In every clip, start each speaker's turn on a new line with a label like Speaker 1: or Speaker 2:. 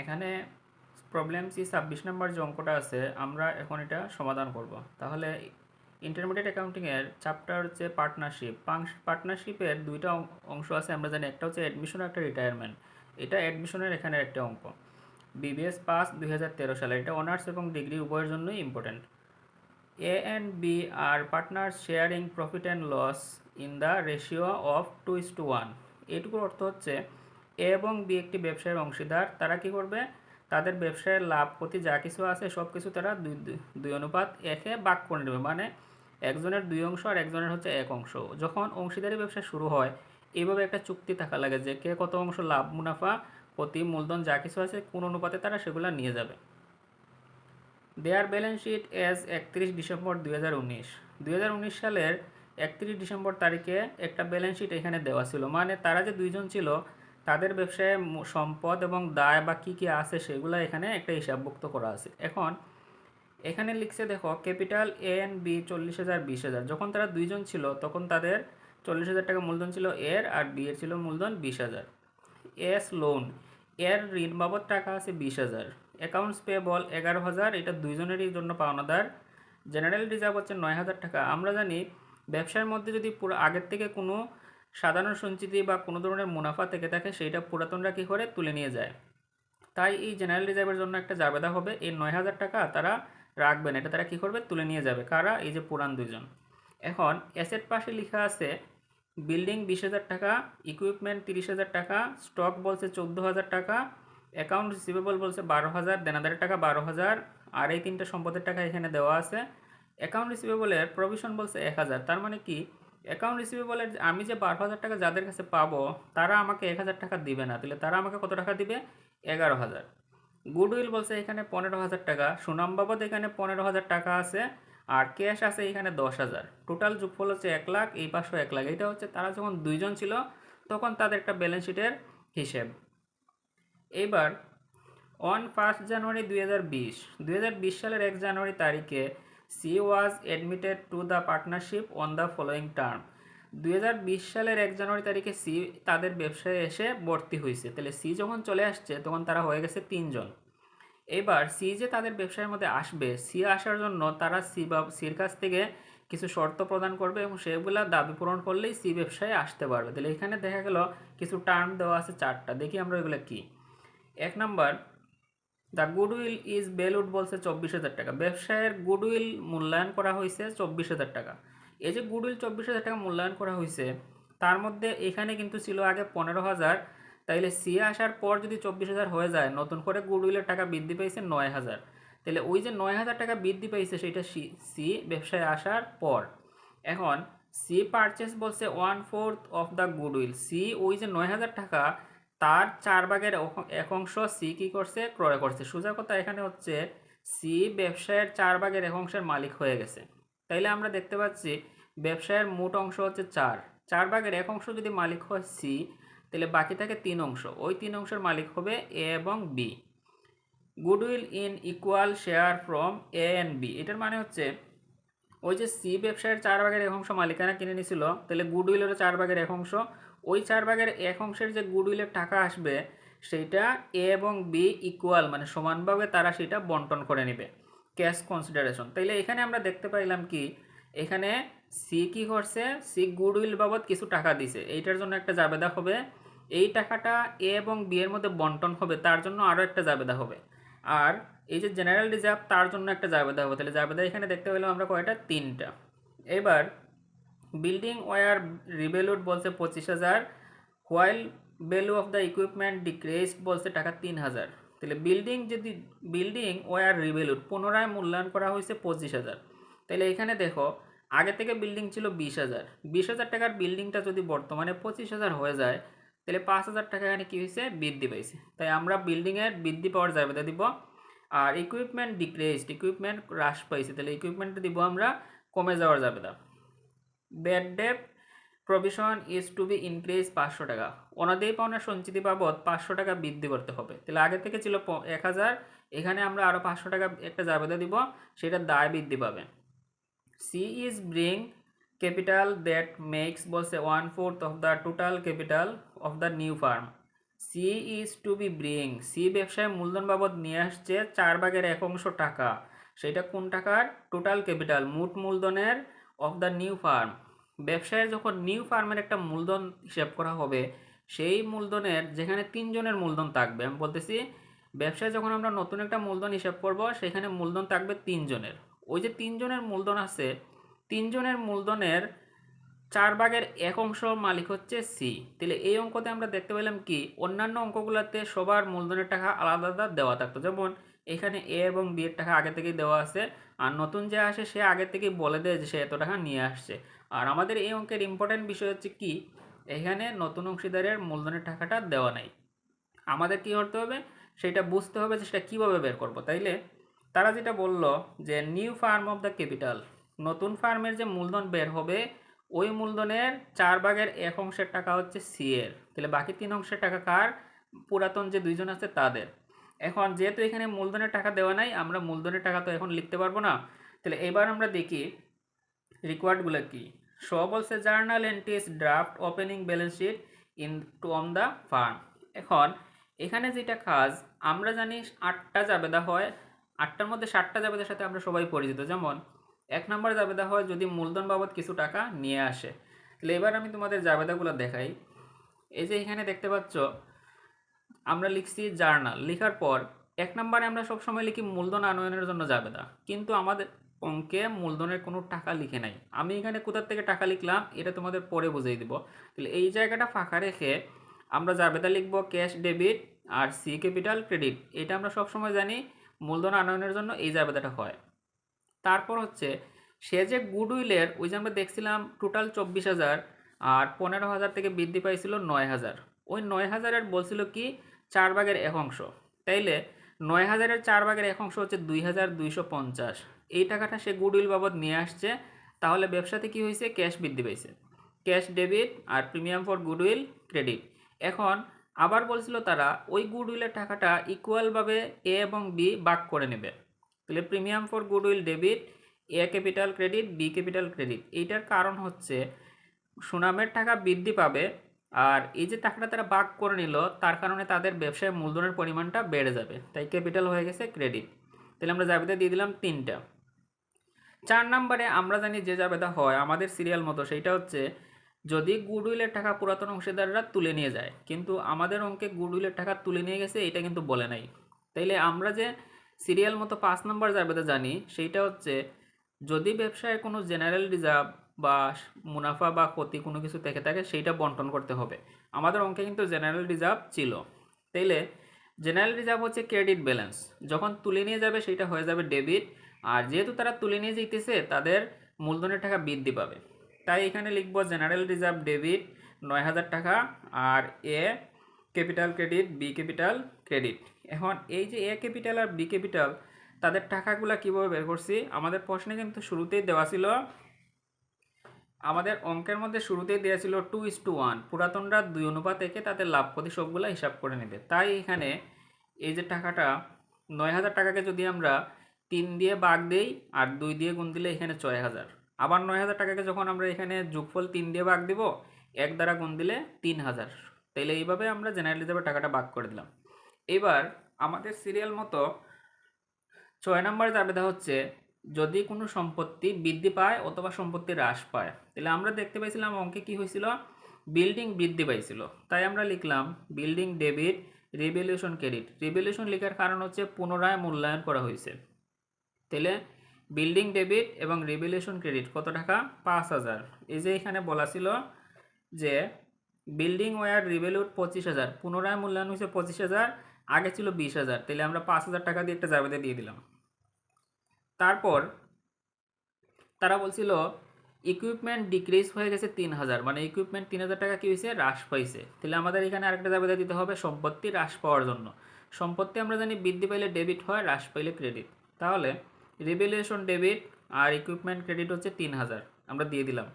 Speaker 1: এখানে problem C ছাব্বিশ নম্বর যে অঙ্কটা আছে, আমরা এখন এটা সমাধান করব। তাহলে ইন্টারমিডিয়েট অ্যাকাউন্টিংয়ের চ্যাপ্টার হচ্ছে পার্টনারশিপ পার্টনারশিপের দুইটা অংশ আছে, আমরা জানি একটা হচ্ছে অ্যাডমিশন একটা রিটায়ারমেন্ট এটা অ্যাডমিশনের এখানে একটা অঙ্ক। বিবিএস পাস দুই হাজার তেরো সালে। এটা অনার্স এবং ডিগ্রি উভয়ের জন্যই important A and B R partner sharing profit and loss in the ratio of two is to one এটুকুর অর্থ হচ্ছে এ এবং বি একটি ব্যবসায়ের অংশীদার, তারা কি করবে? তাদের ব্যবসায়ের লাভ, প্রতি যা কিছু আছে সব কিছু তারা দুই, দুই- অনুপাত একে বাক করে নেবে। মানে একজনের দুই অংশ আর একজনের হচ্ছে এক অংশ। যখন অংশীদারি ব্যবসা শুরু হয় এইভাবে একটা চুক্তি থাকা লাগে যে কে কত অংশ লাভ, মুনাফা, প্রতি মূলধন যা কিছু আছে, কোন অনুপাতে তারা সেগুলো নিয়ে যাবে। দেয়ার ব্যালেন্স শিট এজ একত্রিশ ডিসেম্বর দুই হাজার উনিশ। দুই হাজার উনিশ সালের একত্রিশ ডিসেম্বর তারিখে একটা ব্যালেন্স শিট এখানে দেওয়া ছিল। মানে তারা যে দুইজন ছিল তাদের ব্যবসায় সম্পদ এবং দায় বা কী কী আছে সেগুলো এখানে একটা হিসাবভুক্ত করা আছে। এখন, এখানে লিখছে দেখো, ক্যাপিটাল এ এন বি চল্লিশ হাজার, বিশ হাজার। যখন তারা দুইজন ছিল, তখন তাদের চল্লিশ হাজার টাকা মূলধন ছিল এর আর বি এর ছিল মূলধন বিশ হাজার। এস লোন এর ঋণ বাবদ টাকা আছে বিশ হাজার। অ্যাকাউন্টস পেবল এগারো হাজার, এটা দুইজনেরই জন্য পাওনাদার। জেনারেল রিজার্ভ হচ্ছে নয় হাজার টাকা। আমরা জানি, ব্যবসার মধ্যে যদি পুরো আগের থেকে কোনো সাধারণ সঞ্চিতি বা কোনো ধরনের মুনাফা থেকে থাকে সেইটা পুরাতনরা কী করে তুলে নিয়ে যায়। তাই এই জেনারেল রিজার্ভের জন্য একটা জাবেদা হবে, এই নয় হাজার টাকা তারা রাখবেন, এটা তারা কী করবে? তুলে নিয়ে যাবে। কারা? এই যে পুরান দুজন এখন অ্যাসেট পাশে লেখা আছে বিল্ডিং বিশ হাজার টাকা ইকুইপমেন্ট তিরিশ হাজার টাকা স্টক বলছে চোদ্দ হাজার টাকা অ্যাকাউন্ট রিসিভেবল বলছে বারো হাজার দেনাদারের টাকা বারো হাজার, আর এই তিনটা সম্পদের টাকা এখানে দেওয়া আছে। অ্যাকাউন্ট রিসিভেবলের প্রভিশন বলছে এক হাজার, তার মানে কি? অ্যাকাউন্ট রিসিভেবলের আমি যে বারো হাজার টাকা যাদের কাছে পাবো, তারা আমাকে এক হাজার টাকা দিবে না। তাহলে তারা আমাকে কত টাকা দিবে? এগারো হাজার। গুডউইল বলছে এখানে পনেরো হাজার টাকা, সুনাম বাবদ এখানে পনেরো হাজার টাকা আছে, আর ক্যাশ আছে এখানে দশ হাজার। টোটাল যোগফল হচ্ছে এক লাখ, এই পাশেও এক লাখ। এটা হচ্ছে তারা যখন দুইজন ছিল, তখন তাদের একটা ব্যালেন্স শিটের হিসেব। এইবার অন ফার্স্ট জানুয়ারি দুই হাজার বিশ, দুই হাজার বিশ সালের এক জানুয়ারি তারিখে C was admitted to the partnership on the following term. দুই হাজার বিশ সালের এক জানুয়ারি তারিখে সি তাদের ব্যবসায় এসে ভর্তি হয়েছে। তাহলে সি যখন চলে আসছে, তখন তারা হয়ে গেছে তিনজন। এবার সি যে তাদের ব্যবসায়ের মধ্যে আসবে, সি আসার জন্য তারা সি বা সির কাছ থেকে কিছু শর্ত প্রদান করবে এবং সেগুলা দাবি পূরণ করলেই সি ব্যবসায় আসতে পারবে। তাহলে এখানে দেখা গেল কিছু টার্ম দেওয়া আছে চারটা। দেখি আমরা এগুলো কি। এক number the goodwill is valued বলছে চব্বিশ হাজার টাকা। ব্যবসায়ের গুডউইল মূল্যায়ন করা হয়েছে চব্বিশ হাজার টাকা। এই যে গুডউইল চব্বিশ হাজার টাকা মূল্যায়ন করা হয়েছে, তার মধ্যে এখানে কিন্তু ছিল আগে পনেরো হাজার, তাইলে সি আসার পর যদি চব্বিশ হাজার হয়ে যায়, নতুন করে গুডউইলের টাকা বৃদ্ধি পেয়েছে নয় হাজার। তাহলে ওই যে নয় হাজার টাকা বৃদ্ধি পেয়েছে সেটা সি সি ব্যবসায় আসার পর। এখন সি পারচেস বলছে one fourth of the goodwill C ওই যে নয় হাজার টাকা তার চার ভাগের এক অংশ সি কী করছে? ক্রয় করছে। সোজা কথা এখানে হচ্ছে সি ব্যবসায়ের চার ভাগের এক অংশের মালিক হয়ে গেছে। তাইলে আমরা দেখতে পাচ্ছি ব্যবসায়ের মোট অংশ হচ্ছে চার। চার ভাগের এক অংশ যদি মালিক হয় সি তাহলে বাকি থাকে তিন অংশ। ওই তিন অংশের মালিক হবে এ এবং B. Goodwill in equal share from A and B. এটার মানে হচ্ছে ওই যে সি ব্যবসায়ের চার ভাগের এক অংশ মালিকানা কিনে নিছিল তাহলে গুডউইলেরও চার ভাগের এক অংশ ওই চার ভাগের এক অংশের যে গুডউইলের টাকা আসবে সেইটা এ এবং বি ইকুয়াল মানে সমানভাবে তারা সেটা বন্টন করে নেবে। ক্যাশ কনসিডারেশন তাইলে এখানে আমরা দেখতে পাইলাম কি, এখানে সি কি করছে? সি গুডউইল বাবদ কিছু টাকা দিছে। এইটার জন্য একটা জাবেদা হবে। এই টাকাটা এ এবং বি এর মধ্যে বন্টন হবে, তার জন্য আরও একটা জাবেদা হবে। আর এই যে জেনারেল রিজার্ভ তার জন্য একটা জাবেদা হবে। তাহলে জাবেদা এখানে দেখতে পেলাম আমরা কয়টা? তিনটা। এবার বিল্ডিং ওয়ার রিবেলুড বলছে পঁচিশ হাজার, while value of the equipment decreased বলছে টাকা তিন হাজার। তাহলে বিল্ডিং যদি, বিল্ডিং ওয়ার রিবেলুড পুনরায় মূল্যায়ন করা হয়েছে পঁচিশ হাজার। তাহলে এখানে দেখো, আগে থেকে বিল্ডিং ছিল বিশ হাজার। বিশ হাজার টাকার বিল্ডিংটা যদি বর্তমানে পঁচিশ হাজার হয়ে যায়, তাহলে পাঁচ হাজার টাকা এখানে কী হয়েছে? বৃদ্ধি পাইছে। তাই আমরা বিল্ডিংয়ের বৃদ্ধি পাওয়ার জাবেদা দিব। আর ইকুইপমেন্ট ডিক্রেসড ইকুইপমেন্ট হ্রাস পাইছে। তাহলে ইকুইপমেন্টটা দিব আমরা কমে যাওয়ার জাবেদা bad debt provision is to be increase পাঁচশো টাকা। অনাদেয় পাওনার সঞ্চিতি বাবদ পাঁচশো টাকা বৃদ্ধি করতে হবে। তাহলে আগে থেকে ছিল এক হাজার, এখানে আমরা আরও পাঁচশো টাকা একটা জাবেদা দিব, সেটা দায় বৃদ্ধি পাবে। C is bring capital that makes বলছে one fourth of the total capital of the new firm C is to be bring C ব্যবসায় মূলধন বাবদ নিয়ে আসছে চার ভাগের এক অংশ টাকা। সেটা কোন টাকার? টোটাল ক্যাপিটাল মোট মূলধনের অফ দ্য নিউ ফার্ম ব্যবসায় যখন নিউ ফার্মের একটা মূলধন হিসাব করা হবে, সেই মূলধনের যেখানে তিনজনের মূলধন থাকবে, আমি বলতেছি ব্যবসায় যখন আমরা নতুন একটা মূলধন হিসাব করব, সেখানে মূলধন থাকবে তিনজনের। ওই যে তিনজনের মূলধন আছে, তিনজনের মূলধনের চার ভাগের এক অংশ মালিক হচ্ছে সি তাহলে এই অঙ্কতে আমরা দেখতে পেলাম কি, অন্যান্য অঙ্কগুলোতে সবার মূলধনের টাকা আলাদা আলাদা দেওয়া থাকতো। যেমন এখানে এ এবং বি এর টাকা আগে থেকেই দেওয়া আছে। আর নতুন যে আসে, সে আগে থেকেই বলে দেয় যে সে এত টাকা নিয়ে আসছে। আর আমাদের এই অঙ্কের ইম্পর্টেন্ট বিষয় হচ্ছে কি, এখানে নতুন অংশীদারের মূলধনের টাকাটা দেওয়া নাই। আমাদের কি করতে হবে? সেটা বুঝতে হবে যে সেটা কীভাবে বের করব। তাইলে তারা যেটা বলল যে new firm of the capital নতুন ফার্মের যে মূলধন বের হবে, ওই মূলধনের চার ভাগের এক অংশের টাকা হচ্ছে সি এর। তাহলে বাকি তিন অংশের টাকা কার? পুরাতন যে দুইজন আছে, তাদের। এখন যেহেতু এখানে মূলধনের টাকা দেওয়া নাই, আমরা মূলধনের টাকা তো এখন লিখতে পারব না। তাহলে এবার আমরা দেখি রিকোয়ার্ডগুলো কি। শ বলছে journal entries draft opening balance sheet in to on the firm এখন এখানে যেটা কাজ, আমরা জানি আটটা জাবেদা হয়, আটটার মধ্যে ষাটটা জাবেদার সাথে আমরা সবাই পরিচিত। যেমন, এক নম্বর জাবেদা হয় যদি মূলধন বাবদ কিছু টাকা নিয়ে আসে। তাহলে এবার আমি তোমাদের জাবেদাগুলো দেখাই। এই যে এখানে দেখতে পাচ্ছ আমরা লিখছি জার্নাল। লেখার পর এক নম্বরে আমরা সবসময় লিখি মূলধন আনয়নের জন্য জাবেদা। কিন্তু আমাদের অঙ্কে মূলধনের কোনো টাকা লিখে নাই। আমি এখানে কোথার থেকে টাকা লিখলাম, এটা তোমাদের পরে বুঝিয়ে দিব। তাহলে এই জায়গাটা ফাঁকা রেখে আমরা জাবেদা লিখব ক্যাশ ডেবিট আর সি ক্যাপিটাল ক্রেডিট। এটা আমরা সবসময় জানি মূলধন আনয়নের জন্য এই জাবেদাটা হয়। তারপর হচ্ছে সে যে গুডউইলের, ওই যে আমরা দেখছিলাম টোটাল চব্বিশ হাজার আর পনেরো হাজার থেকে বৃদ্ধি পাইছিল নয় হাজার। ওই নয় হাজারের বলছিল কি চার ভাগের এক অংশ। তাইলে নয় হাজারের চার ভাগের এক অংশ হচ্ছে দুই হাজার দুইশো পঞ্চাশ। এই টাকাটা সে গুডউইল বাবদ নিয়ে আসছে। তাহলে ব্যবসাতে কি হয়েছে? ক্যাশ বৃদ্ধি পাইছে। ক্যাশ ডেবিট আর প্রিমিয়াম ফর গুডউইল ক্রেডিট। এখন আবার বলছিল তারা, ওই গুডউইলের টাকাটা ইকুয়ালভাবে এ এবং বি ভাগ করে নেবে। তাহলে premium for goodwill debit, A capital credit, B capital credit. এইটার কারণ হচ্ছে সুনামের টাকা বৃদ্ধি পাবে আর এই যে টাকাটা তারা ভাগ করে নিল, তার কারণে তাদের ব্যবসায় মূলধনের পরিমাণটা বেড়ে যাবে। তাই ক্যাপিটাল হয়ে গেছে ক্রেডিট তাহলে আমরা জাবেদা দিয়ে দিলাম তিনটা। চার নম্বরে আমরা জানি যে জাবেদা হয়, আমাদের সিরিয়াল মতো, সেইটা হচ্ছে যদি গুডউইলের টাকা পুরাতন অংশীদাররা তুলে নিয়ে যায়, কিন্তু আমাদের অঙ্কে গুডউইলের টাকা তুলে নিয়ে গেছে, এটা কিন্তু বলে নাই। তাইলে আমরা যে সিরিয়াল মতো পাঁচ নম্বর জাবেদা জানি, সেইটা হচ্ছে যদি ব্যবসায় কোনো জেনারেল রিজার্ভ বা মুনাফা বা ক্ষতি কোনো কিছু থেকে থাকে, সেইটা বন্টন করতে হবে। আমাদের অঙ্কে কিন্তু জেনারেল রিজার্ভ ছিল। তাইলে জেনারেল রিজার্ভ হচ্ছে ক্রেডিট ব্যালেন্স যখন তুলে নিয়ে যাবে সেটা হয়ে যাবে ডেবিট আর যেহেতু তারা তুলে নিয়ে যেতেছে তাদের মূলধনের টাকা বৃদ্ধি পাবে। তাই এখানে লিখব জেনারেল রিজার্ভ ডেবিট নয় হাজার টাকা আর A capital credit B capital credit এখন এই যে এ ক্যাপিটাল আর বি ক্যাপিটাল তাদের টাকাগুলো কীভাবে বের করছি? আমাদের প্রশ্নে কিন্তু শুরুতেই দেওয়া ছিল আমাদের অঙ্কের মধ্যে শুরুতেই দেওয়া ছিল টু ইস টু ওয়ান পুরাতনরা দুই অনুপাত একে তাদের লাভ সবগুলো হিসাব করে নেবে। তাই এখানে এই যে টাকাটা, নয় হাজার টাকাকে যদি আমরা তিন দিয়ে বাঘ দেই আর দুই দিয়ে গুণ দিলে এখানে ছয় হাজার। আবার নয় হাজার টাকাকে যখন আমরা এখানে যোগফল তিন দিয়ে বাঘ দিব, এক দ্বারা গুণ দিলে তিন হাজার। তাইলে এইভাবে আমরা জেনারেল হিসাবে টাকাটা ভাগ করে দিলাম। এবার আমাদের সিরিয়াল মতো ছয় নম্বর জাবেদা হচ্ছে যদি কোনো সম্পত্তি বৃদ্ধি পায় অথবা সম্পত্তি হ্রাস পায়, তাহলে আমরা দেখতে পাইছিলাম অঙ্কে কি হয়েছিল বিল্ডিং বৃদ্ধি পাইছিল। তাই আমরা লিখলাম building debit revaluation credit. Revaluation লেখার কারণ হচ্ছে পুনরায় মূল্যায়ন করা হয়েছে তাহলে বিল্ডিং ডেবিট এবং রিভ্যালুয়েশন ক্রেডিট কত টাকা? পাঁচ হাজার। এই যে এখানে বলা ছিল যে বিল্ডিং ওয়ার রিভ্যালুড পঁচিশ হাজার, পুনরায় মূল্যায়ন হয়েছে পঁচিশ হাজার, আগে ছিল বিশ হাজার। তাহলে আমরা পাঁচ হাজার টাকা দিয়ে একটা জাবেদা দিয়ে দিলাম। তারপর তারা বলছিল ইকুইপমেন্ট ডিক্রিজ হয়ে গেছে তিন হাজার। মানে ইকুইপমেন্ট তিন হাজার টাকা কী হয়েছে? হ্রাস পাইছে। তাহলে আমাদের এখানে আরেকটা জাবেদা দিতে হবে, সম্পত্তি হ্রাস পাওয়ার জন্য। সম্পত্তি আমরা জানি বৃদ্ধি পাইলে ডেবিট হয়, হ্রাস পাইলে ক্রেডিট তাহলে রিভ্যালুয়েশন ডেবিট আর ইকুইপমেন্ট ক্রেডিট হচ্ছে তিন হাজার, আমরা দিয়ে দিলাম।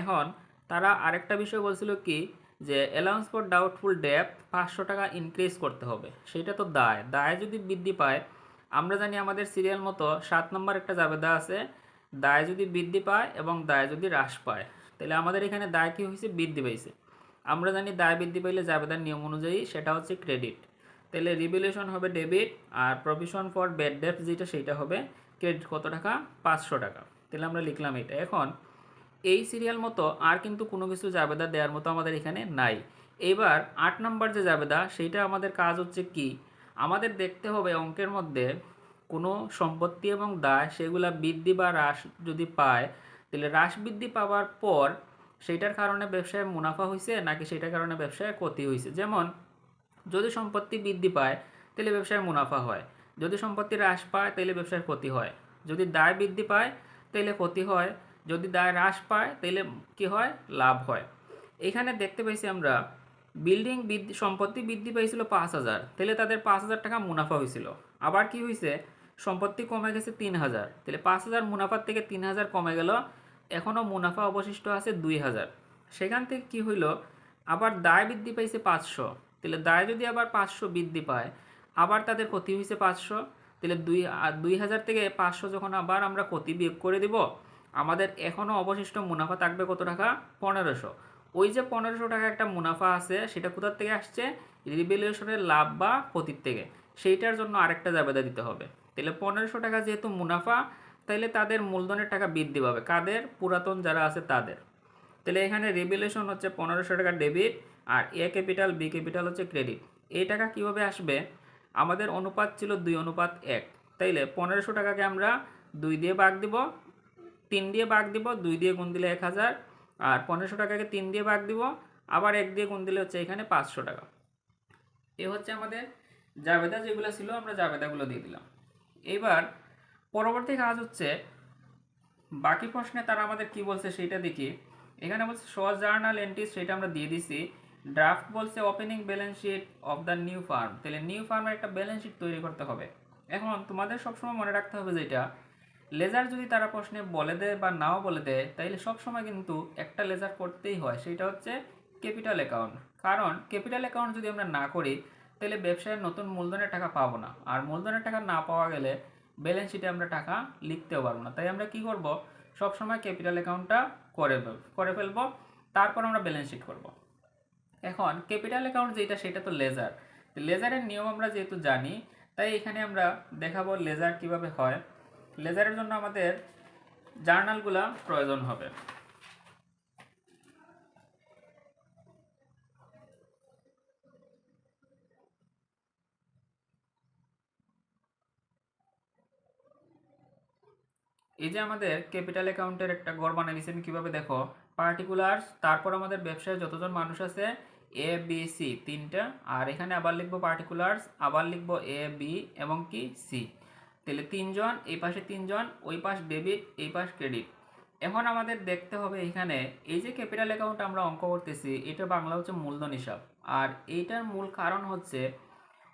Speaker 1: এখন তারা আরেকটা বিষয় বলছিল কি, যে অ্যালাউন্স ফর ডাউটফুল ডেপ পাঁচশো টাকা ইনক্রিজ করতে হবে। সেটা তো দায়। দায় যদি বৃদ্ধি পায় আমরা জানি আমাদের সিরিয়াল মতো সাত নম্বর একটা জাবেদা আছে, দায় যদি বৃদ্ধি পায় এবং দায় যদি হ্রাস পায়। তাহলে আমাদের এখানে দায় কী হয়েছে বৃদ্ধি পাইছে। আমরা জানি দায় বৃদ্ধি পাইলে জাবেদার নিয়ম অনুযায়ী সেটা হচ্ছে ক্রেডিট তাহলে রিভ্যালুয়েশন হবে ডেবিট আর প্রভিশন ফর ব্যাড ডেট যেটা সেটা হবে ক্রেডিট কত টাকা? পাঁচশো টাকা। তাহলে আমরা লিখলাম এটা। এখন এই সিরিয়াল মতো আর কিন্তু কোনো কিছু জাবেদা দেওয়ার মতো আমাদের এখানে নাই। এবার আট নম্বর যে জাবেদা সেইটা আমাদের কাজ হচ্ছে কি? আমাদের দেখতে হবে অঙ্কের মধ্যে কোনো সম্পত্তি এবং দায় সেগুলা বৃদ্ধি বা হ্রাস যদি পায়, তাহলে হ্রাস বৃদ্ধি পাওয়ার পর সেইটার কারণে ব্যবসায় মুনাফা হয়েছে নাকি সেটার কারণে ব্যবসায় ক্ষতি হয়েছে যেমন, যদি সম্পত্তি বৃদ্ধি পায়, তাহলে ব্যবসায় মুনাফা হয়। যদি সম্পত্তি হ্রাস পায়, তাহলে ব্যবসায় ক্ষতি হয়। যদি দায় বৃদ্ধি পায়, তাহলে ক্ষতি হয়। যদি দায় হ্রাস পায়, তাহলে কি হয়? লাভ হয়। এখানে দেখতে পাইছি আমরা বিল্ডিং বৃদ্ধি সম্পত্তি বৃদ্ধি পাইছিল পাঁচ হাজার। তাহলে তাদের পাঁচ হাজার টাকা মুনাফা হয়েছিল আবার কি হয়েছে সম্পত্তি কমে গেছে তিন হাজার। তাহলে পাঁচ হাজার মুনাফার থেকে তিন হাজার কমে গেল। এখনও মুনাফা অবশিষ্ট আছে দুই হাজার। সেখান থেকে কি হইল? আবার দায় বৃদ্ধি পাইছে পাঁচশো। তাহলে দায় যদি আবার পাঁচশো বৃদ্ধি পায়, আবার তাদের ক্ষতি হয়েছে পাঁচশো। তাহলে দুই দুই হাজার থেকে পাঁচশো যখন আবার আমরা ক্ষতি বিয়োগ করে দিব, আমাদের এখনও অবশিষ্ট মুনাফা থাকবে কত টাকা? পনেরোশো। ওই যে পনেরোশো টাকা একটা মুনাফা আছে, সেটা কোথার থেকে আসছে? রিভ্যালুয়েশনের লাভ বা ক্ষতির থেকে। সেইটার জন্য আরেকটা জাবেদা দিতে হবে। তাহলে পনেরোশো টাকা যেহেতু মুনাফা তাইলে তাদের মূলধনের টাকা বৃদ্ধি পাবে। কাদের? পুরাতন যারা আছে তাদের। তাহলে এখানে রিভ্যালুয়েশন হচ্ছে পনেরোশো টাকা ডেবিট আর এ ক্যাপিটাল, বি ক্যাপিটাল হচ্ছে ক্রেডিট। এই টাকা কীভাবে আসবে? আমাদের অনুপাত ছিল দুই, অনুপাত এক। তাইলে পনেরোশো টাকাকে আমরা দুই দিয়ে ভাগ দিব, তিন দিয়ে ভাগ দিব, দুই দিয়ে গুণ দিলে এক হাজার। আর পনেরোশো টাকাকে তিন দিয়ে ভাগ দিব, আবার এক দিয়ে গুণ দিলে হচ্ছে এখানে পাঁচশো টাকা। এ হচ্ছে আমাদের জাবেদা, যেগুলো ছিল আমরা জাবেদাগুলো দিয়ে দিলাম। এবার পরবর্তী কাজ হচ্ছে, বাকি প্রশ্নে তারা আমাদের কি বলছে সেটা দেখি। এখানে বলছে, সহজ জার্নাল এন্ট্রিজ সেটা আমরা দিয়ে দিছি। ড্রাফট বলছে opening balance sheet of the new firm তাহলে নিউ ফার্মের একটা ব্যালেন্স শিট তৈরি করতে হবে। এখন তোমাদের সবসময় মনে রাখতে হবে যেটা লেজার যদি তারা প্রশ্নে বলে দেয় বা নাও বলে দেয়, তাইলে সবসময় কিন্তু একটা লেজার করতেই হয়। সেটা হচ্ছে ক্যাপিটাল অ্যাকাউন্ট। কারণ ক্যাপিটাল অ্যাকাউন্ট যদি আমরা না করি তাহলে ব্যবসায় নতুন মূলধনের টাকা পাবো না। আর মূলধনের টাকা না পাওয়া গেলে ব্যালেন্স শিটে আমরা টাকা লিখতেও পারব না। তাই আমরা কি করব? সবসময় ক্যাপিটাল অ্যাকাউন্টটা করে করে ফেলব। তারপর আমরা ব্যালেন্স শিট করব। এখন ক্যাপিটাল অ্যাকাউন্ট যেটা সেটা তো লেজার। লেজারের নিয়ম আমরা যেহেতু জানি, তাই এখানে আমরা দেখাবো লেজার কীভাবে হয়। লেজারের জন্য আমাদের জার্নালগুলা প্রয়োজন হবে। এই যে আমাদের ক্যাপিটাল অ্যাকাউন্টের একটা গড় বানিয়ে দিয়েছি আমি কীভাবে দেখো? পার্টিকুলার্স, তারপর আমাদের ব্যবসায় যতজন মানুষ আছে, এ, বি, সি তিনটা, আর এখানে আবার লিখব পার্টিকুলার্স, আবার লিখব এ, বি এবং কি, সি। তাহলে তিনজন, এই পাশে তিনজন, ওই পাশ ডেবিট এই পাশ ক্রেডিট এখন আমাদের দেখতে হবে এখানে, এই যে ক্যাপিটাল অ্যাকাউন্ট আমরা অঙ্ক করতেছি, এটা বাংলা হচ্ছে মূলধন হিসাব। আর এইটার মূল কারণ হচ্ছে,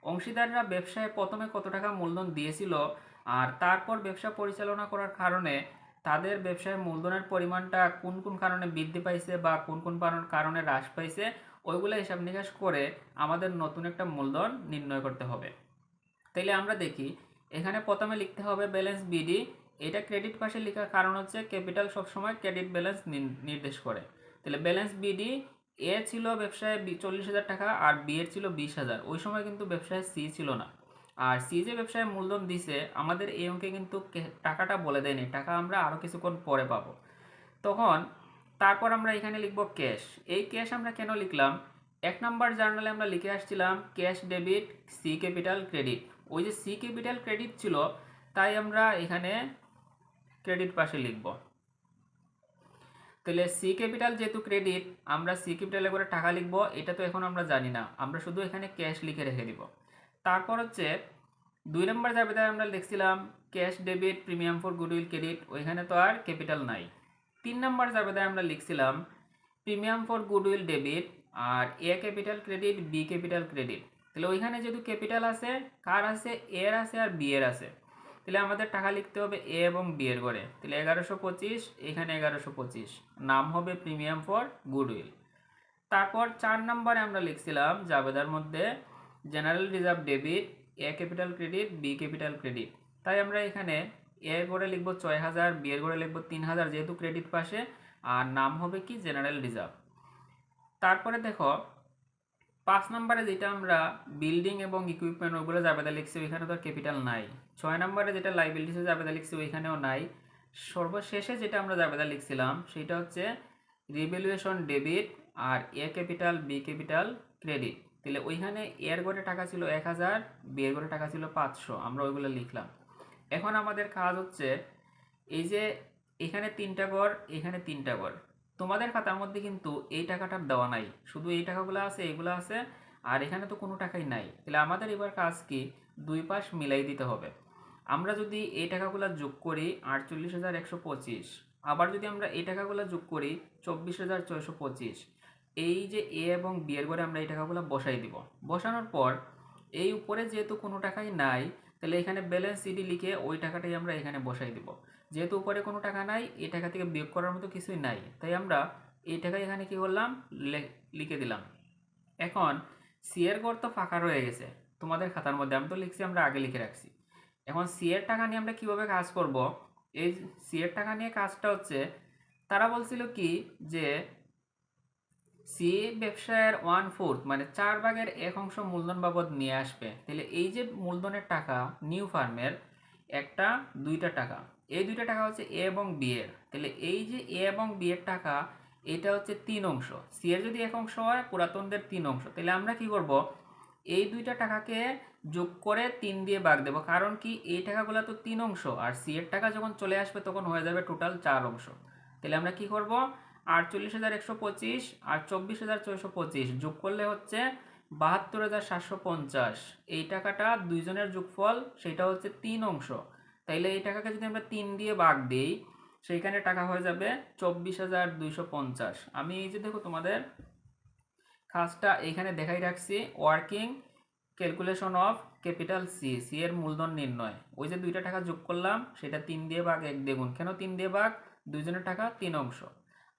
Speaker 1: অংশীদাররা ব্যবসায় প্রথমে কত টাকা মূলধন দিয়েছিল আর তারপর ব্যবসা পরিচালনা করার কারণে তাদের ব্যবসায় মূলধনের পরিমাণটা কোন কোন কারণে বৃদ্ধি পাইছে বা কোন কোন কারণ- হ্রাস পাইছে, ওইগুলো হিসাব নিকাশ করে আমাদের নতুন একটা মূলধন নির্ণয় করতে হবে। তাইলে আমরা দেখি এখানে প্রথমে লিখতে হবে ব্যালেন্স বিডি এটা ক্রেডিট পাশে লেখার কারণ হচ্ছে ক্যাপিটাল সবসময় ক্রেডিট ব্যালেন্স নির্দেশ করে। তাহলে ব্যালেন্স বিডি এ ছিল ব্যবসায় চল্লিশ হাজার টাকা আর বি এর ছিল বিশ হাজার। ওই সময় কিন্তু ব্যবসায় সি ছিল না। আর সি যে ব্যবসায় মূলধন দিছে, আমাদের এই অঙ্কে কিন্তু টাকাটা বলে দেয়নি। টাকা আমরা আরও কিছুক্ষণ পরে পাবো। তখন তারপর আমরা এখানে লিখব ক্যাশ এই ক্যাশ আমরা কেন লিখলাম? এক নাম্বার জার্নালে আমরা লিখে আসছিলাম cash debit C capital credit ওই যে সি ক্যাপিটাল ক্রেডিট ছিল, তাই আমরা এখানে ক্রেডিট পাশে লিখব। তাহলে সি ক্যাপিটাল যেহেতু ক্রেডিট আমরা সি ক্যাপিটালে করে টাকা লিখব, এটা তো এখন আমরা জানি না। আমরা শুধু এখানে ক্যাশ লিখে রেখে দিব। তারপর হচ্ছে, দুই নম্বর জাবেদায় আমরা লিখছিলাম cash debit premium for goodwill credit ওইখানে তো আর ক্যাপিটাল নাই। তিন নম্বর জাবেদায় আমরা লিখছিলাম premium for goodwill debit R A capital credit B capital credit তাহলে ওইখানে যেহেতু ক্যাপিটাল আছে কার আছে এর আছে আর বি এর আছে তাহলে আমাদের টাকা লিখতে হবে এ এবং বি এর করে তাহলে এগারোশো পঁচিশ, এখানে এগারোশো পঁচিশ। নাম হবে প্রিমিয়াম ফর গুডউইল তারপর চার নম্বরে আমরা লিখছিলাম জাবেদার মধ্যে general reserve debit A capital credit B capital credit তাই আমরা এখানে এ করে লিখব ছয় হাজার বি এর করে লিখব তিন হাজার যেহেতু ক্রেডিট পাশে। আর নাম হবে কি? জেনারেল রিজার্ভ তারপরে দেখো পাঁচ নম্বরে যেটা আমরা বিল্ডিং এবং ইকুইপমেন্ট ওগুলো জাবেদা লিখছি, ওইখানে তো ক্যাপিটাল নাই। ছয় নম্বরে যেটা লাইবিলিটিসে জাবেদা লিখছি, ওইখানেও নাই। সর্বশেষে যেটা আমরা জাবেদা লিখছিলাম, সেটা হচ্ছে revaluation debit R A capital B capital credit তাহলে ওইখানে এর গড়ে টাকা ছিল এক হাজার বি এর গড়ে টাকা ছিল পাঁচশো, আমরা ওইগুলো লিখলাম। এখন আমাদের কাজ হচ্ছে, এই যে এখানে তিনটা গড় এখানে তিনটা গড় তোমাদের খাতার মধ্যে কিন্তু এই টাকাটার দেওয়া নাই। শুধু এই টাকাগুলো আছে এইগুলো আছে, আর এখানে তো কোনো টাকাই নাই। তাহলে আমাদের এবার কাজ কি? দুই পাশ মিলাই দিতে হবে। আমরা যদি এই টাকাগুলো যোগ করি আটচল্লিশ হাজার একশো পঁচিশ, আবার যদি আমরা এই টাকাগুলো যোগ করি চব্বিশ হাজার ছয়শো পঁচিশ, এই যে এ এবং বি এর ঘরে আমরা এই টাকাগুলো বসাই দিব। বসানোর পর এই উপরে যেহেতু কোনো টাকাই নাই, তাহলে এখানে ব্যালেন্স সিডি লিখে ওই টাকাটাই আমরা এখানে বসাই দিব। যেহেতু উপরে কোনো টাকা নাই, এই টাকা থেকে বিয়োগ করার মতো কিছুই নাই। তাই আমরা এই টাকা এখানে কি করলাম? লিখে দিলাম। এখন সি ঘর তো ফাঁকা রয়ে গেছে। তোমাদের খাতার মধ্যে আমি তো লিখছি, আমরা আগে লিখে রাখছি। এখন সি টাকা নিয়ে আমরা কীভাবে কাজ করব? এই সি টাকা নিয়ে কাজটা হচ্ছে, তারা বলছিল কি যে সি ব্যবসায়ের ওয়ান ফোর্থ মানে চার ভাগের এক অংশ মূলধন বাবদ নিয়ে আসবে। তাহলে এই যে মূলধনের টাকা নিউ ফার্মের একটা, দুইটা টাকা। এই দুইটা টাকা হচ্ছে এ এবং বি এর। তাহলে এই যে এ এবং বি এর টাকা, এটা হচ্ছে তিন অংশ। সি এর যদি এক অংশ হয়, পুরাতনদের তিন অংশ। তাহলে আমরা কি করব? এই দুইটা টাকাকে যোগ করে তিন দিয়ে ভাগ দেবো। কারণ কি, এই টাকাগুলো তো তিন অংশ, আর সি এর টাকা যখন চলে আসবে, তখন হয়ে যাবে টোটাল চার অংশ। তাহলে আমরা কি করব? আটচল্লিশ হাজার একশো পঁচিশ, আর চব্বিশ হাজার ছয়শো পঁচিশ যোগ করলে হচ্ছে বাহাত্তর হাজার সাতশো পঞ্চাশ। এই টাকাটা দুইজনের যোগফল, সেটা হচ্ছে তিন অংশ। তাইলে এই টাকাকে যদি আমরা তিন দিয়ে ভাগ দিই, সেইখানে টাকা হয়ে যাবে চব্বিশ হাজার দুইশো পঞ্চাশ। আমি এই যে দেখো তোমাদের কাজটা এখানে দেখাই রাখছি working calculation of capital C C এর মূলধন নির্ণয়। ওই যে দুইটা টাকা যোগ করলাম, সেটা তিন দিয়ে ভাগ এক দ্বিগুণ। কেন তিন দিয়ে ভাগ? দুইজনের টাকা তিন অংশ।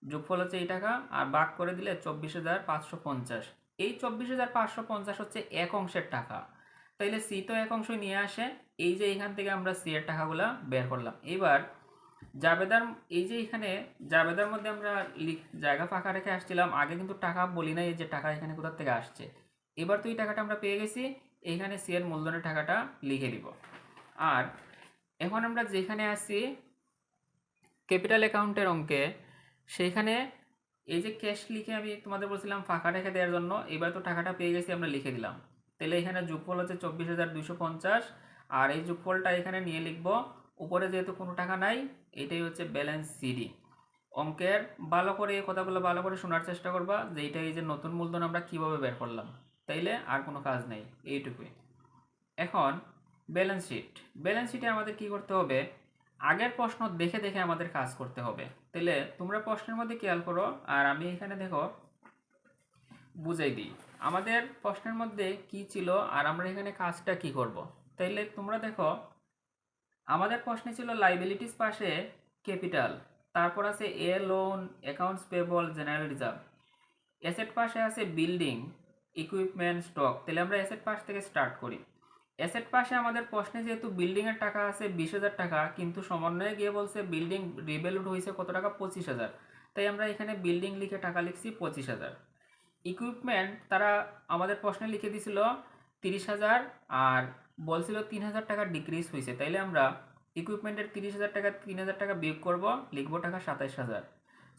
Speaker 1: যোগফল হচ্ছে এই টাকা, আর ভাগ করে দিলে চব্বিশ হাজার পাঁচশো পঞ্চাশ। এই চব্বিশ হাজার পাঁচশো পঞ্চাশ হচ্ছে এক অংশের টাকা। তাইলে সি তো এক অংশ নিয়ে আসে এই যে এখান থেকে আমরা সি এর টাকাগুলা বের করলাম। এবার জাবেদার, এই যে এখানে জাবেদার মধ্যে আমরা জায়গা ফাঁকা রেখে আসছিলাম। আগে কিন্তু টাকা বলি নাই যে টাকা এখানে কোথা থেকে আসছে। এবার তো এই টাকাটা আমরা পেয়ে গেছি। এইখানে সি এর মূলধনের টাকাটা লিখে দিব। আর এখন আমরা যেখানে আসি ক্যাপিটাল অ্যাকাউন্টের অঙ্কে সেইখানে এই যে ক্যাশ লিখে আমি তোমাদের বলছিলাম ফাঁকা রেখে দেওয়ার জন্য, এবার তো টাকাটা পেয়ে গেছি, আমরা লিখে দিলাম। তাহলে এখানে যোগফল হচ্ছে চব্বিশ হাজার দুইশো পঞ্চাশ। আর এই যোগফলটা এখানে নিয়ে লিখব, উপরে যেহেতু কোনো টাকা নাই, এটাই হচ্ছে ব্যালেন্স সিডি অঙ্কের ভালো করে, এই কথাগুলো ভালো করে শোনার চেষ্টা করবা যে এটা এই যে নতুন মূলধন আমরা কীভাবে বের করলাম। তাইলে আর কোনো কাজ নেই, এইটুকুই। এখন ব্যালেন্স শিট ব্যালেন্স শিটে আমাদের কি করতে হবে? আগের প্রশ্ন দেখে দেখে আমাদের কাজ করতে হবে। তাহলে তোমরা প্রশ্নের মধ্যে খেয়াল করো, আর আমি এখানে দেখো, বুঝাই দিই। আমাদের প্রশ্নের মধ্যে কি ছিল আর আমরা এখানে কাজটা কি করব? তাইলে তোমরা দেখো, আমাদের প্রশ্নে ছিল লাইবিলিটিস পাশে ক্যাপিটাল তারপর আছে A loan accounts payable general reserve asset পাশে আছে বিল্ডিং ইকুইপমেন্ট স্টক তাহলে আমরা অ্যাসেট পাশ থেকে স্টার্ট করি। অ্যাসেট পাশে আমাদের প্রশ্নে যেহেতু বিল্ডিংয়ের টাকা আছে বিশ হাজার টাকা, কিন্তু সমন্বয়ে গিয়ে বলছে বিল্ডিং রিভ্যালুড হয়েছে কত টাকা? পঁচিশ হাজার। তাই আমরা এখানে বিল্ডিং লিখে টাকা লিখছি পঁচিশ হাজার। ইকুইপমেন্ট তারা আমাদের প্রশ্নে লিখে দিছিল তিরিশ হাজার আর বলছিল তিন হাজার টাকা ডিক্রিজ হয়েছে। তাইলে আমরা ইকুইপমেন্টের তিরিশ হাজার টাকা, তিন হাজার টাকা বিয়োগ করব, লিখব টাকা সাতাইশ হাজার।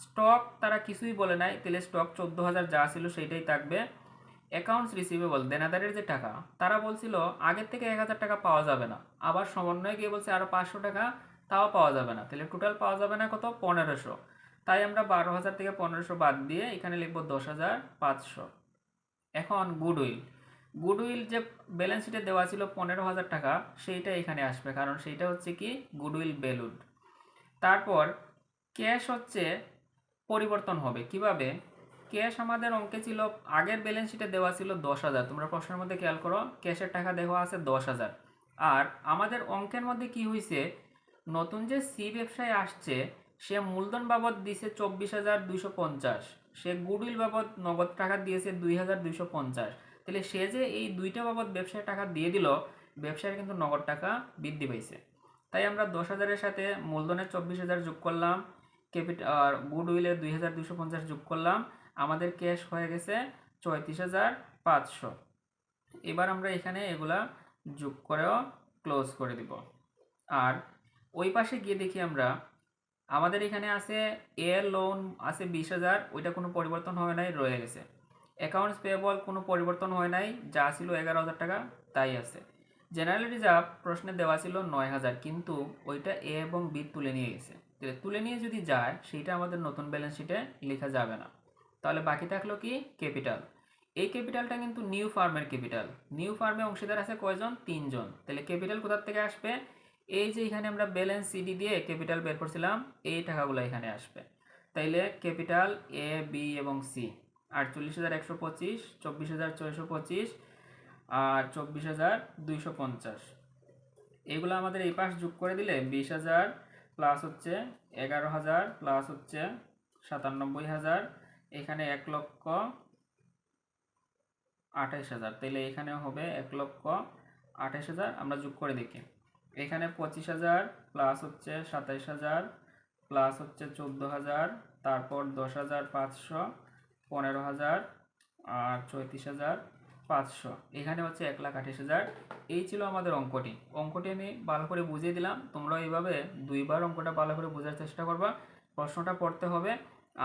Speaker 1: স্টক তারা কিছুই বলে নাই তাহলে স্টক চোদ্দ হাজার যা ছিল সেইটাই থাকবে। অ্যাকাউন্টস রিসিভেবল দেনাদারের যে টাকা, তারা বলছিল আগের থেকে এক হাজার টাকা পাওয়া যাবে না। আবার সমন্বয়ে গিয়ে বলছে আরও পাঁচশো টাকা, তাও পাওয়া যাবে না। তাহলে টোটাল পাওয়া যাবে না কত? পনেরোশো। তাই আমরা বারো হাজার থেকে পনেরোশো বাদ দিয়ে এখানে লিখব দশ হাজার পাঁচশো। এখন গুডউইল। গুডউইল যে ব্যালেন্স শিটে দেওয়া ছিল পনেরো হাজার টাকা, সেইটা এখানে আসবে, কারণ সেইটা হচ্ছে কি? গুডউইল বেলুড তারপর ক্যাশ হচ্ছে পরিবর্তন হবে। কীভাবে? ক্যাশ আমাদের অঙ্কে ছিল, আগের ব্যালেন্স শিটে দেওয়া ছিল দশ হাজার। তোমরা প্রশ্নের মধ্যে খেয়াল করো, ক্যাশের টাকা দেওয়া আছে দশ হাজার। আর আমাদের অঙ্কের মধ্যে কি হয়েছে নতুন যে সি ব্যবসায় আসছে সে মূলধন বাবদ দিয়েছে চব্বিশ হাজার দুইশো পঞ্চাশ, সে গুডউইল বাবদ নগদ টাকা দিয়েছে দুই হাজার দুইশো পঞ্চাশ। তাহলে সে যে এই দুইটা বাবদ ব্যবসায় টাকা দিয়ে দিল, ব্যবসায় কিন্তু নগদ টাকা বৃদ্ধি পাইছে। তাই আমরা দশ হাজারের সাথে মূলধনের চব্বিশ হাজার যোগ করলাম ক্যাপিটাল আর গুডউইলের দুই হাজার দুইশো পঞ্চাশ যোগ করলাম, আমাদের ক্যাশ হয়ে গেছে চৌত্রিশ হাজার পাঁচশো। এবার আমরা এখানে এগুলা যোগ করেও ক্লোজ করে দিব। আর ওই পাশে গিয়ে দেখি আমরা আমাদের এখানে আছে এ লোন আছে বিশ হাজার, ওইটা কোনো পরিবর্তন হয় নাই, রয়ে গেছে। অ্যাকাউন্টস পেয়েবল কোনো পরিবর্তন হয় নাই, যা ছিল এগারো হাজার টাকা, তাই আছে। জেনারেল রিজার্ভ প্রশ্নে দেওয়া ছিল নয় হাজার, কিন্তু ওইটা এ এবং বি তুলে নিয়ে গেছে। তুলে নিয়ে যদি যায়, সেইটা আমাদের নতুন ব্যালেন্স শিটে লেখা যাবে না। তাহলে বাকি থাকল কি? ক্যাপিটাল এই ক্যাপিটালটা কিন্তু নিউ ফার্মের ক্যাপিটাল নিউ ফার্মে অংশীদার আছে কয়জন? তিনজন। তাহলে ক্যাপিটাল কোথার থেকে আসবে? এই যে এখানে আমরা ব্যালেন্স সিডি দিয়ে ক্যাপিটাল বের করছিলাম, এই টাকাগুলো এখানে আসবে। তাইলে ক্যাপিটাল এ বি এবং সি আটচল্লিশ হাজার একশো পঁচিশ, চব্বিশ হাজার ছয়শো পঁচিশ আর চব্বিশ হাজার দুইশো পঞ্চাশ। এগুলো আমাদের এই পাশ যোগ করে দিলে বিশ হাজার প্লাস হচ্ছে এগারো হাজার প্লাস হচ্ছে সাতানব্বই হাজার, এখানে এক লক্ষ আঠাইশ হাজার। তাহলে এখানে হবে এক লক্ষ আঠাইশ হাজার, আমরা যোগ করে দেখি। এখানে পঁচিশ হাজার প্লাস হচ্ছে সাতাইশ হাজার প্লাস হচ্ছে চোদ্দ হাজার, তারপর দশ হাজার পাঁচশো, পনেরো হাজার, আর চৌত্রিশ হাজার পাঁচশো। এখানে হচ্ছে এক লাখ আঠাশ হাজার। এই ছিল আমাদের অঙ্কটি। অঙ্কটি আমি ভালো করে বুঝিয়ে দিলাম। তোমরা এইভাবে দুইবার অঙ্কটা ভালো করে বোঝার চেষ্টা করবা। প্রশ্নটা পড়তে হবে।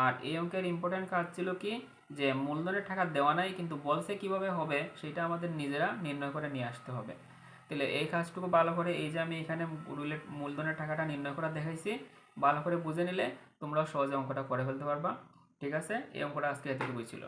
Speaker 1: আর এই অঙ্কের ইম্পর্টেন্ট কাজ ছিল কি? যে মূলধনের টাকা দেওয়া নাই, কিন্তু বলছে কীভাবে হবে, সেটা আমাদের নিজেরা নির্ণয় করে নিয়ে আসতে হবে। তাহলে এই কাজটুকু ভালো করে এই যে আমি এখানে রুলের মূলধনের টাকাটা নির্ণয় করা দেখাইছি, ভালো করে বুঝে নিলে তোমরা সহজে অঙ্কটা করে ফেলতে পারবা। ঠিক আছে? এই অঙ্কটা আজকে এতটুকুই ছিল।